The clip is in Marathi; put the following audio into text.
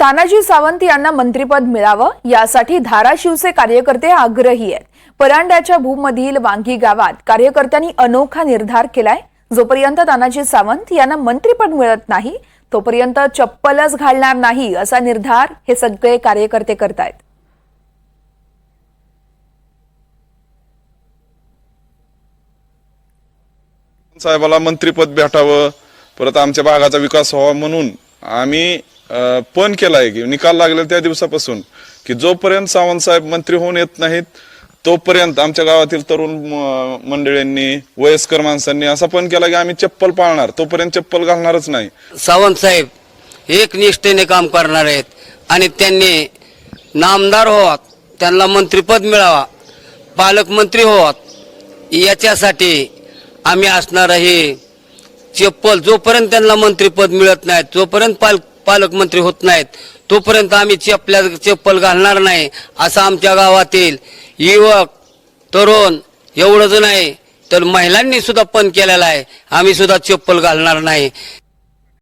तानाजी सावंत यांना मंत्रिपद मिळावं यासाठी धाराशिवचे कार्यकर्ते आग्रही आहेत. परांड्याच्या भूमधील वांगी गावात कार्यकर्त्यांनी अनोखा निर्धार केलाय. जोपर्यंत तानाजी सावंत यांना मंत्रिपद मिळत नाही तोपर्यंत चप्पलच घालणार नाही असा निर्धार हे सगळे कार्यकर्ते करतायत. साहेबाला मंत्रीपद भेटावं परत आमच्या भागाचा विकास व्हावा म्हणून आम्ही पण केला आहे की निकाल लागले त्या दिवसापासून की जोपर्यंत सावंत साहेब मंत्री होऊन येत नाहीत तोपर्यंत आमच्या गावातील तरुण म- मंडळींनी वयस्कर माणसांनी असा पण केला की आम्ही चप्पल पाळणार तोपर्यंत चप्पल घालणारच नाही. सावंत साहेब एक निष्ठेने काम करणार आहेत आणि त्यांनी नामदार व्हावात त्यांना मंत्रीपद मिळावा पालकमंत्री व्हावात याच्यासाठी आम्ही असणार हे चप्पल जोपर्यंत त्यांना मंत्रीपद मिळत नाही जोपर्यंत पाल पालकमंत्री होत नाहीत तोपर्यंत आम्ही चपल्या चप्पल घालणार नाही असं आमच्या गावातील युवक तरुण एवढंच नाही तर महिलांनी सुद्धा पण केलेला आहे. आम्ही सुद्धा चप्पल घालणार नाही.